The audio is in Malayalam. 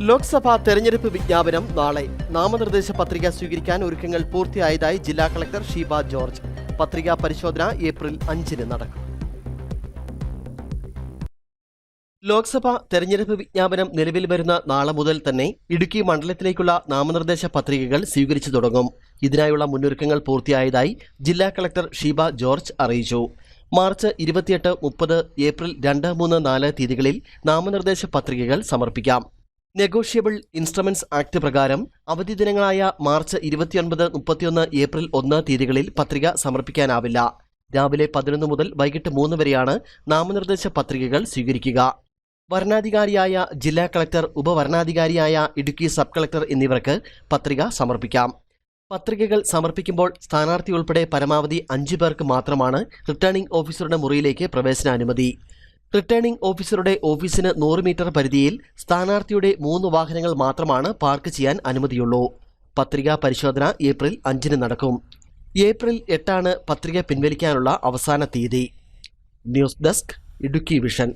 ലോക്സഭാ തെരഞ്ഞെടുപ്പ് വിജ്ഞാപനം നാളെ. നാമനിർദ്ദേശ പത്രിക സ്വീകരിക്കാൻ ഒരുക്കങ്ങൾ പൂർത്തിയായതായി ജില്ലാ കളക്ടർ ഷീബ ജോർജ്. പത്രികാ പരിശോധന ഏപ്രിൽ അഞ്ചിന് നടക്കും. ലോക്സഭാ തെരഞ്ഞെടുപ്പ് വിജ്ഞാപനം നിലവിൽ വരുന്ന നാളെ മുതൽ തന്നെ ഇടുക്കി മണ്ഡലത്തിലേക്കുള്ള നാമനിർദ്ദേശ പത്രികകൾ സ്വീകരിച്ചു തുടങ്ങും. ഇതിനായുള്ള മുന്നൊരുക്കങ്ങൾ പൂർത്തിയായതായി ജില്ലാ കളക്ടർ ഷീബ ജോർജ് അറിയിച്ചു. മാർച്ച് ഇരുപത്തിയെട്ട് മുപ്പത് ഏപ്രിൽ രണ്ട് മൂന്ന് നാല് തീയതികളിൽ നാമനിർദ്ദേശ പത്രികകൾ സമർപ്പിക്കാം. നെഗോഷ്യബിൾ ഇൻസ്ട്രുമെന്റ്സ് ആക്ട് പ്രകാരം അവധി ദിനങ്ങളായ മാർച്ച് ഇരുപത്തിയൊൻപത് മുപ്പത്തിയൊന്ന് ഏപ്രിൽ ഒന്ന് തീയതികളിൽ പത്രിക സമർപ്പിക്കാനാവില്ല. രാവിലെ പതിനൊന്ന് മുതൽ വൈകിട്ട് മൂന്ന് വരെയാണ് നാമനിർദ്ദേശ പത്രികകൾ സ്വീകരിക്കുക. വരണാധികാരിയായ ജില്ലാ കളക്ടർ ഉപവരണാധികാരിയായ ഇടുക്കി സബ് കളക്ടർ എന്നിവർക്ക് പത്രിക സമർപ്പിക്കാം. പത്രികകൾ സമർപ്പിക്കുമ്പോൾ സ്ഥാനാർത്ഥി ഉൾപ്പെടെ പരമാവധി അഞ്ചു പേർക്ക് മാത്രമാണ് റിട്ടേണിംഗ് ഓഫീസറുടെ മുറിയിലേക്ക് പ്രവേശനാനുമതി. റിട്ടേണിംഗ് ഓഫീസറുടെ ഓഫീസിന് നൂറ് മീറ്റർ പരിധിയിൽ സ്ഥാനാർത്ഥിയുടെ മൂന്ന് വാഹനങ്ങൾ മാത്രമാണ് പാർക്ക് ചെയ്യാൻ അനുമതിയുള്ളൂ. പത്രികാ പരിശോധന ഏപ്രിൽ അഞ്ചിന് നടക്കും. ഏപ്രിൽ എട്ടാണ് പത്രിക പിൻവലിക്കാനുള്ള അവസാന തീയതി. News desk Idukki vision.